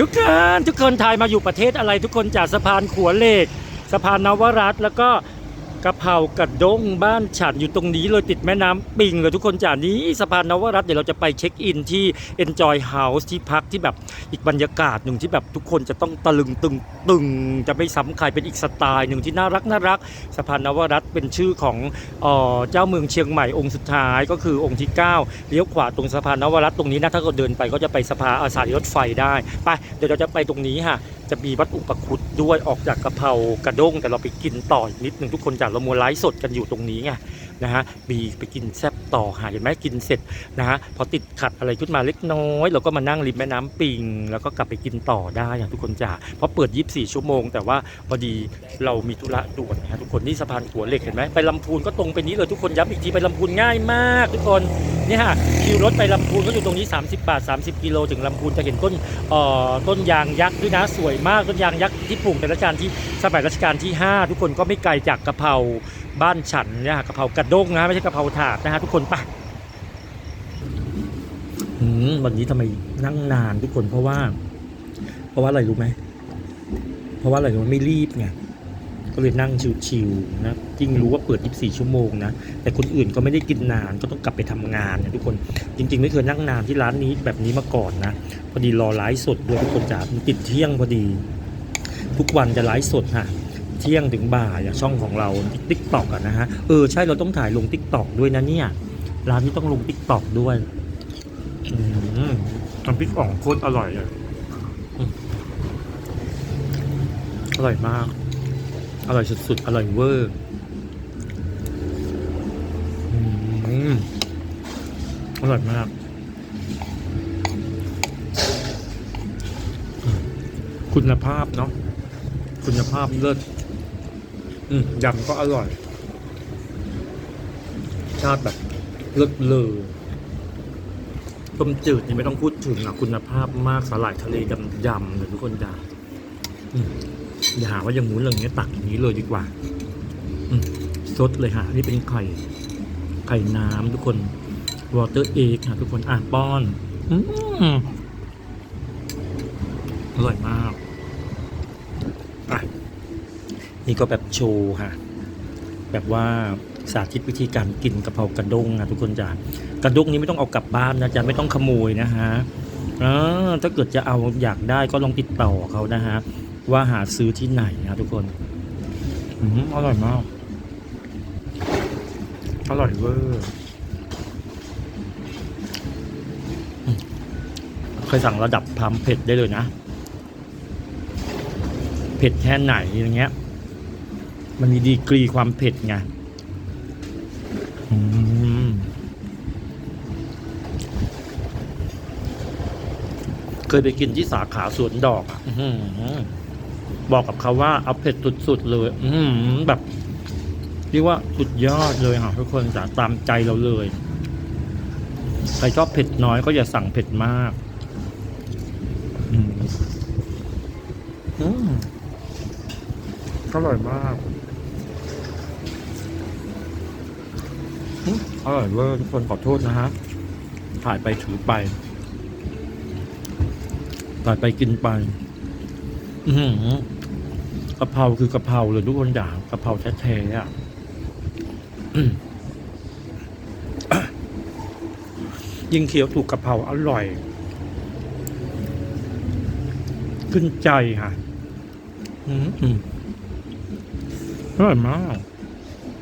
ทุกคนทุกคนทายมาอยู่ประเทศอะไรทุกคนจากสะพานขัวเหล็ก สะพานนวรัตน์แล้วก็ กะเพรากระด้งบ้านฉันอยู่ตรงนี้เลยติดแม่น้ำปิงเลยทุกคนจากนี้สะพานนวรัตน์เดี๋ยวเราจะไปเช็คอินที่ Enjoy House ที่พักที่แบบอีกบรรยากาศหนึ่งที่แบบทุกคนจะต้องตะลึงตึงตึงจะไม่ซ้ำใครเป็นอีกสไตล์หนึ่งที่น่ารักน่ารักสะพานนวรัตน์เป็นชื่อของเอ่อเจ้าเมืองเชียงใหม่องค์สุดท้ายก็คือองค์ที่9เลี้ยวขวาตรงสะพานนวรัตน์ตรงนี้นะถ้าเราเดินไปก็จะไปสะพานอาสารถไฟได้ไปเดี๋ยวเราจะไปตรงนี้ค่ะ จะมีวัดอุปคุตด้วยออกจากกะเพรากระด้งแต่เราไปกินต่ออีกนิดหนึ่งทุกคนจากเรามัวไลฟ์สดกันอยู่ตรงนี้ไงนะฮะมีไปกินแซบต่อหาเห็นไหมกินเสร็จนะฮะพอติดขัดอะไรขึ้นมาเล็กน้อย เราก็มานั่งริมแม่น้ำปิง แล้วก็กลับไปกินต่อได้อะทุกคนจ้าเพราะเปิด 24 ชั่วโมง แต่ว่าพอดีเรามีธุระด่วนนะฮะทุกคนนี่สะพานหัวเหล็กเห็นไหมไปลำพูนก็ตรงไปนี้เลยทุกคนย้ำอีกทีไปลำพูนง่ายมาก ทุกคน นี่ฮะคิวรถไปลำพูนก็อยู่ตรงนี้ 30 บาท 30 กิโลถึงลำพูนจะเห็นต้นเอ่อต้นยางยักษ์ด้วยนะสวยมากต้นยางยักษ์ที่ปลูกในรัชกาลที่สมัยรัชกาลที่ 5 ทุกคนก็ไม่ไกลจากกะเพราบ้านฉันเนี่ยกะเพรากระด้งนะไม่ใช่กะเพราถาดนะฮะทุกคนปอืมวันนี้ทำไมนั่งนานทุกคนเพราะว่า เพราะว่าอะไรรู้ไหมเพราะว่าอะไรรู้ไม่รีบไงก็เลยนั่งชิวๆนะ จริงรู้ว่าเปิด 24 ชั่วโมงนะ แต่คนอื่นก็ไม่ได้กินนานก็ต้องกลับไปทำงานนะทุกคน จริง ๆ ไม่เคยนั่งนานที่ร้านนี้แบบนี้มาก่อนนะ พอดีรอไลฟ์สดด้วยทุกคนจ๋ามันติดเที่ยงพอดี ทุกวันจะไลฟ์สดฮะเที่ยงถึงบ่ายอะช่องของเราติ๊กต็อกอะนะฮะ เออใช่เราต้องถ่ายลงติ๊กต็อกด้วยนะเนี่ย ร้านนี้ต้องลงติ๊กต็อกด้วยอืมน้ำพริกอ่องโคตรอร่อยเลยอืมอร่อยมาก อร่อยสุดๆ อร่อยเวอร์อื มอร่อยมากคุณภาพเนาะคุณภาพเลิศอืมยำก็อร่อย ชาติแบบเลิศเลอต้มจืดนี่ไม่ต้องพูดถึงอะคุณภาพมากสาหร่ายทะเลยำยำเลยทุกคนจ้าอืมอย่าหาว่าอย่างงู้นอย่างนี้ตักอย่างนี้เลยดีกว่าอืมสดเลยฮะนี่เป็นไข่ ไข่น้ำทุกคนวอเตอร์เอ็กฮะทุกคนอะป้อนอืมอร่อยมากอะนี่ก็แบบโชว์ค่ะ แบบว่าสาธิตวิธีการกินกะเพรากระด้งนะทุกคนจ้ะกระด้งนี้ไม่ต้องเอากลับบ้านนะจ๊ะไม่ต้องขโมยนะฮะอ่าถ้าเกิดจะเอาอยากได้ก็ลองติดต่อเขานะฮะว่าหาซื้อที่ไหนนะทุกคนอืมอร่อยมาก อร่อยเวอร์เคยสั่งระดับพามเผ็ดได้เลยนะ เผ็ดแค่ไหนอย่างเงี้ย มันมีดีกรีความเผ็ดไงเคยไปกินที่สาขาสวนดอกอะบอกกับเขาว่าเอาเผ็ดสุดๆเลย อืแบบ รียกว่าสุดยอดเลยค่ะทุกคนจะตามใจเราเลย ใครชอบเผ็ดน้อยก็อย่าสั่งเผ็ดมากอืมอืมอร่อยมากอืมอร่อยเวอร์ทุกคนขอโทษนะฮะถ่ายไปถือไปถ่ายไปกินไป อือหือกะเพราคือกะเพราเลยทุกคนอย่างกะเพราแท้ๆอะอืม ยิ่งเคี้ยวถูกกะเพราอร่อย ขึ้นใจค่ะ อืมอร่อยมาก